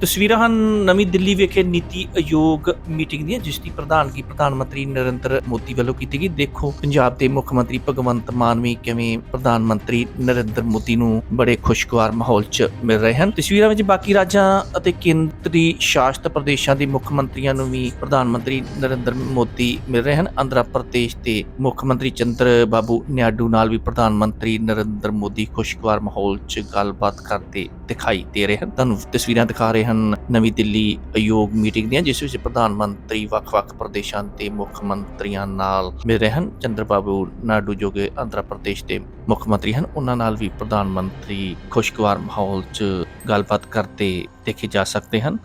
ਤਸਵੀਰਾਂ ਹਨ ਨਵੀਂ ਦਿੱਲੀ ਵਿਖੇ ਨੀਤੀ ਆਯੋਗ ਮੀਟਿੰਗ ਦੀਆਂ, ਜਿਸ ਦੀ ਪ੍ਰਧਾਨਗੀ ਪ੍ਰਧਾਨ ਮੰਤਰੀ ਨਰਿੰਦਰ ਮੋਦੀ ਵੱਲੋਂ ਕੀਤੀ ਗਈ। ਦੇਖੋ, ਪੰਜਾਬ ਦੇ ਮੁੱਖ ਮੰਤਰੀ ਭਗਵੰਤ ਮਾਨ ਵੀ ਕਿਵੇਂ ਪ੍ਰਧਾਨ ਮੰਤਰੀ ਨਰਿੰਦਰ ਮੋਦੀ ਨੂੰ ਬੜੇ ਖੁਸ਼ਗਵਾਰ ਮਾਹੌਲ 'ਚ ਮਿਲ ਰਹੇ ਹਨ। ਤਸਵੀਰਾਂ ਵਿੱਚ ਬਾਕੀ ਰਾਜਾਂ ਅਤੇ ਕੇਂਦਰੀ ਸ਼ਾਸਤ ਪ੍ਰਦੇਸ਼ਾਂ ਦੇ ਮੁੱਖ ਮੰਤਰੀਆਂ ਨੂੰ ਵੀ ਪ੍ਰਧਾਨ ਮੰਤਰੀ ਨਰਿੰਦਰ ਮੋਦੀ ਮਿਲ ਰਹੇ ਹਨ। ਆਂਧਰਾ ਪ੍ਰਦੇਸ਼ ਦੇ ਮੁੱਖ ਮੰਤਰੀ ਚੰਦਰ ਬਾਬੂ ਨਾਇਡੂ ਨਾਲ ਵੀ ਪ੍ਰਧਾਨ ਮੰਤਰੀ ਨਰਿੰਦਰ ਮੋਦੀ ਖੁਸ਼ਗਵਾਰ ਮਾਹੌਲ 'ਚ ਗੱਲਬਾਤ ਕਰਦੇ ਦਿਖਾਈ ਦੇ ਰਹੇ ਹਨ। ਤੁਹਾਨੂੰ ਤਸਵੀਰਾਂ ਦਿਖਾ ਰਹੇ ਹਨ ਨਵੀਂ ਦਿੱਲੀ ਅਯੋਗ ਮੀਟਿੰਗ ਦੀਆਂ, ਜਿਸ ਵਿੱਚ ਪ੍ਰਧਾਨ ਮੰਤਰੀ, ਵੱਖ-ਵੱਖ ਪ੍ਰਦੇਸ਼ਾਂ ਦੇ ਮੁੱਖ ਮੰਤਰੀਆਂ ਨਾਲ ਮਿਲ ਰਹੇ ਹਨ। ਚੰਦਰ ਬਾਬੂ ਨਾਇਡੂ ਜੋ ਕਿ ਆਂਧਰਾ ਪ੍ਰਦੇਸ਼ ਦੇ ਮੁੱਖ ਮੰਤਰੀ ਹਨ। ਉਹਨਾਂ ਨਾਲ ਵੀ ਪ੍ਰਧਾਨ ਮੰਤਰੀ ਖੁਸ਼ਗਵਾਰ ਮਾਹੌਲ 'ਚ ਗੱਲਬਾਤ ਕਰਦੇ ਦੇਖੇ ਜਾ ਸਕਦੇ ਹਨ।